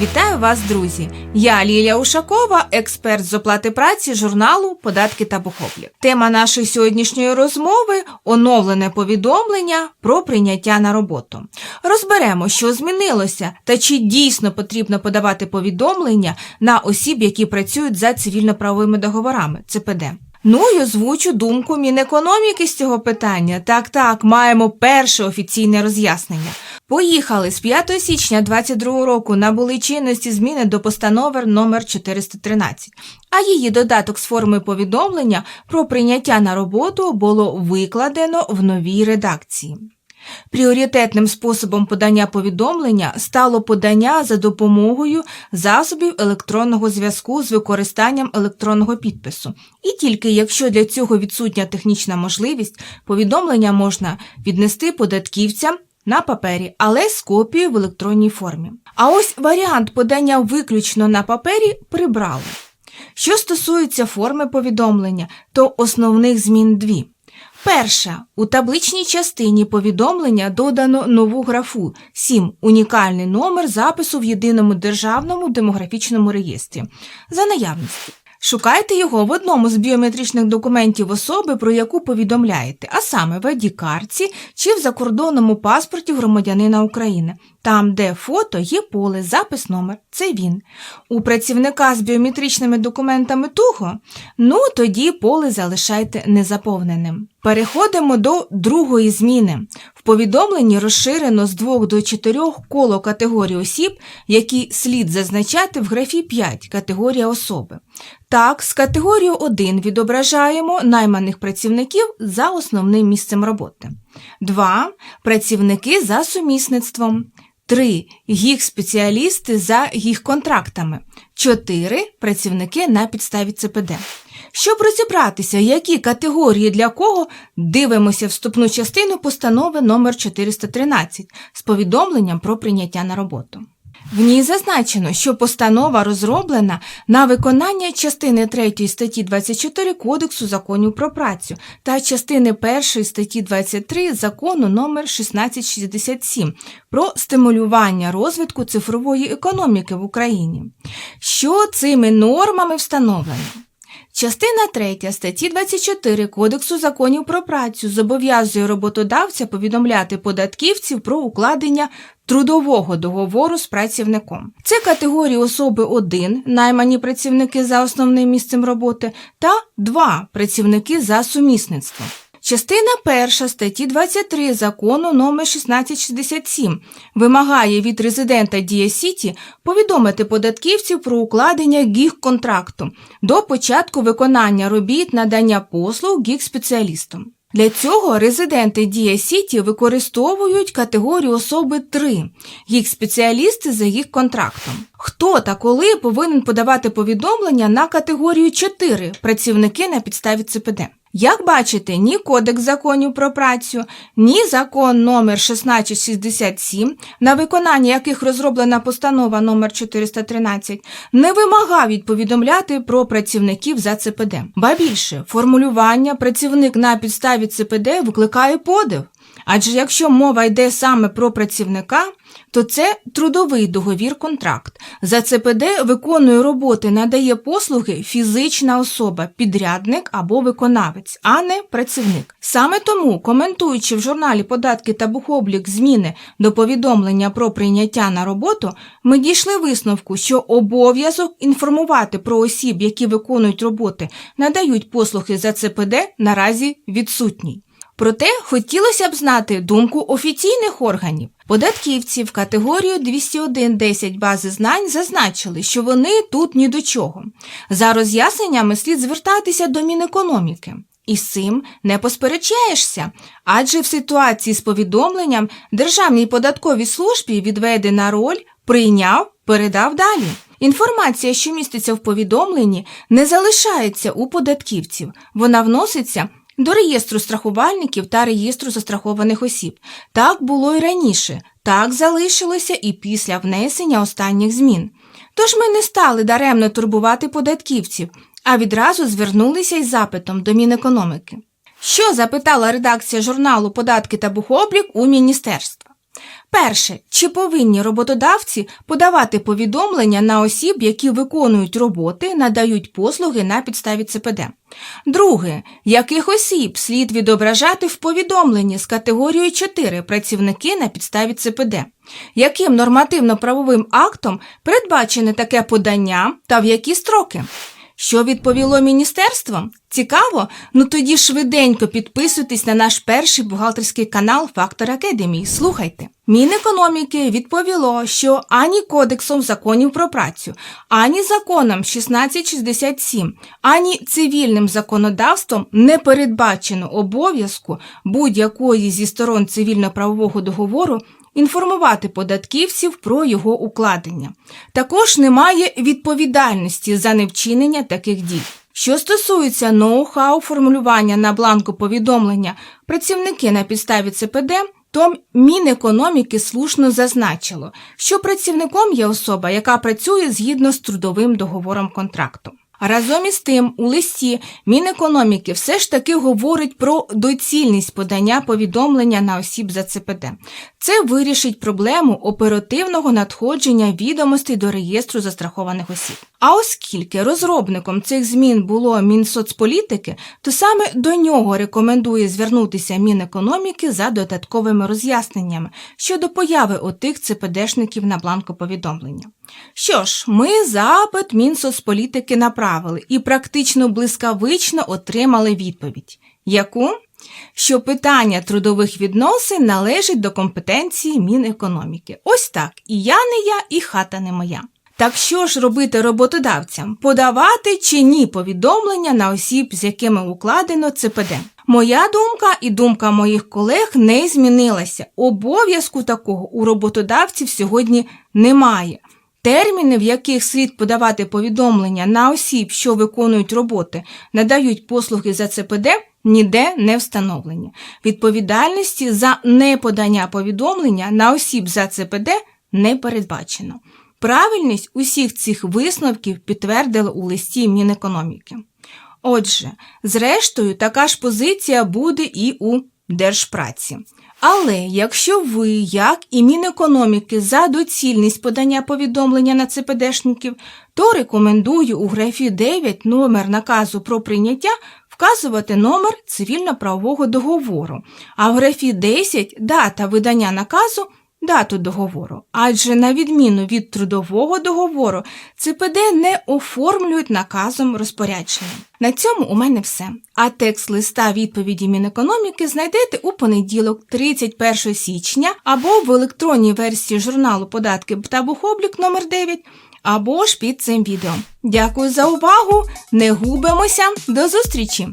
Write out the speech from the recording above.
Вітаю вас, друзі! Я Лілія Ушакова, експерт з оплати праці журналу Податки та бухоблік. Тема нашої сьогоднішньої розмови оновлене повідомлення про прийняття на роботу. Розберемо, що змінилося та чи дійсно потрібно подавати повідомлення на осіб, які працюють за цивільно-правовими договорами ЦПД. Ну і озвучу думку Мінекономіки з цього питання. Так, так, маємо перше офіційне роз'яснення. Поїхали з 5 січня 2022 року набули чинності зміни до постанови номер 413, а її додаток з форми повідомлення про прийняття на роботу було викладено в новій редакції. Пріоритетним способом подання повідомлення стало подання за допомогою засобів електронного зв'язку з використанням електронного підпису. І тільки якщо для цього відсутня технічна можливість, повідомлення можна віднести податківцям на папері, але з копією в електронній формі. А ось варіант подання виключно на папері прибрали. Що стосується форми повідомлення, то основних змін дві. Перша. У табличній частині повідомлення додано нову графу 7. Унікальний номер запису в єдиному державному демографічному реєстрі. За наявності. Шукайте його в одному з біометричних документів особи, про яку повідомляєте, а саме в ID-картці чи в закордонному паспорті громадянина України. Там, де фото, є поле, запис номер. Це він. У працівника з біометричними документами туго, ну тоді поле залишайте незаповненим. Переходимо до другої зміни. В повідомленні розширено з 2 до 4 коло категорій осіб, які слід зазначати в графі 5 категорія особи. Так, з категорією 1 відображаємо найманих працівників за основним місцем роботи. 2. Працівники за сумісництвом. 3. Їх спеціалісти за їх контрактами. 4. Працівники на підставі ЦПД. Щоб розібратися, які категорії для кого, дивимося вступну частину постанови номер 413 з повідомленням про прийняття на роботу. В ній зазначено, що постанова розроблена на виконання частини 3 статті 24 Кодексу законів про працю та частини 1 статті 23 закону номер 1667 про стимулювання розвитку цифрової економіки в Україні. Що цими нормами встановлено? Частина 3 статті 24 Кодексу законів про працю зобов'язує роботодавця повідомляти податківців про укладення трудового договору з працівником. Це категорії особи 1, наймані працівники за основним місцем роботи, та 2 працівники за сумісництвом. Частина 1 статті 23 закону номер 1667 вимагає від резидента Дія Сіті повідомити податківців про укладення гіг-контракту до початку виконання робіт надання послуг гіг-спеціалістам. Для цього резиденти Дія Сіті використовують категорію особи 3, їх спеціалісти за їх контрактом. Хто та коли повинен подавати повідомлення на категорію 4 працівники на підставі ЦПД? Як бачите, ні Кодекс законів про працю, ні закон номер 1667, на виконання яких розроблена постанова номер 413, не вимагав відповідомляти про працівників за ЦПД. Ба більше, формулювання працівник на підставі ЦПД викликає подив. Адже якщо мова йде саме про працівника, то це трудовий договір контракт. За ЦПД виконує роботи, надає послуги фізична особа, підрядник або виконавець, а не працівник. Саме тому, коментуючи в журналі Податки та бухоблік зміни до повідомлення про прийняття на роботу, ми дійшли висновку, що обов'язок інформувати про осіб, які виконують роботи, надають послуги за ЦПД, наразі відсутній. Проте хотілося б знати думку офіційних органів. Податківці в категорію 201.10 бази знань зазначили, що вони тут ні до чого. За роз'ясненнями слід звертатися до Мінекономіки. І з цим не посперечаєшся, адже в ситуації з повідомленням Державній податковій службі відведена роль прийняв, передав далі. Інформація, що міститься в повідомленні, не залишається у податківців, вона вноситься до реєстру страхувальників та реєстру застрахованих осіб. Так було і раніше, так залишилося і після внесення останніх змін. Тож ми не стали даремно турбувати податківців, а відразу звернулися із запитом до Мінекономіки. Що запитала редакція журналу Податки та бухоблік у міністерства? Перше, чи повинні роботодавці подавати повідомлення на осіб, які виконують роботи, надають послуги на підставі ЦПД? Друге, яких осіб слід відображати в повідомленні з категорією 4 працівники на підставі ЦПД? Яким нормативно-правовим актом передбачене таке подання та в які строки? Що відповіло міністерство? Цікаво? Ну тоді швиденько підписуйтесь на наш перший бухгалтерський канал Фактор Академії. Слухайте. Мінекономіки відповіло, що ані Кодексом законів про працю, ані законом 1667, ані цивільним законодавством не передбачено обов'язку будь-якої зі сторон цивільно-правового договору інформувати податківців про його укладення. Також немає відповідальності за невчинення таких дій. Що стосується ноу-хау формулювання на бланку повідомлення працівники на підставі ЦПД, то Мінекономіки слушно зазначило, що працівником є особа, яка працює згідно з трудовим договором контракту. Разом із тим, у листі Мінекономіки все ж таки говорить про доцільність подання повідомлення на осіб за ЦПД. Це вирішить проблему оперативного надходження відомостей до реєстру застрахованих осіб. А оскільки розробником цих змін було Мінсоцполітики, то саме до нього рекомендує звернутися Мінекономіки за додатковими роз'ясненнями щодо появи отих ЦПДшників на бланку повідомлення. Що ж, ми запит Мінсоцполітики направили і практично блискавично отримали відповідь. Яку? Що питання трудових відносин належить до компетенції Мінекономіки. Ось так, і я не я, і хата не моя. Так що ж робити роботодавцям? Подавати чи ні повідомлення на осіб, з якими укладено ЦПД? Моя думка і думка моїх колег не змінилася. Обов'язку такого у роботодавців сьогодні немає. Терміни, в яких слід подавати повідомлення на осіб, що виконують роботи, надають послуги за ЦПД, ніде не встановлені. Відповідальності за неподання повідомлення на осіб за ЦПД не передбачено. Правильність усіх цих висновків підтвердили у листі Мінекономіки. Отже, зрештою, така ж позиція буде і у Держпраці. Але якщо ви, як і Мінекономіки, за доцільність подання повідомлення на ЦПДшників, то рекомендую у графі 9 номер наказу про прийняття вказувати номер цивільно-правового договору, а в графі 10 дата видання наказу дату договору. Адже на відміну від трудового договору, ЦПД не оформлюють наказом розпорядження. На цьому у мене все. А текст листа відповіді Мінекономіки знайдете у понеділок, 31 січня, або в електронній версії журналу Податки та бухоблік номер 9 або ж під цим відео. Дякую за увагу! Не губимося! До зустрічі!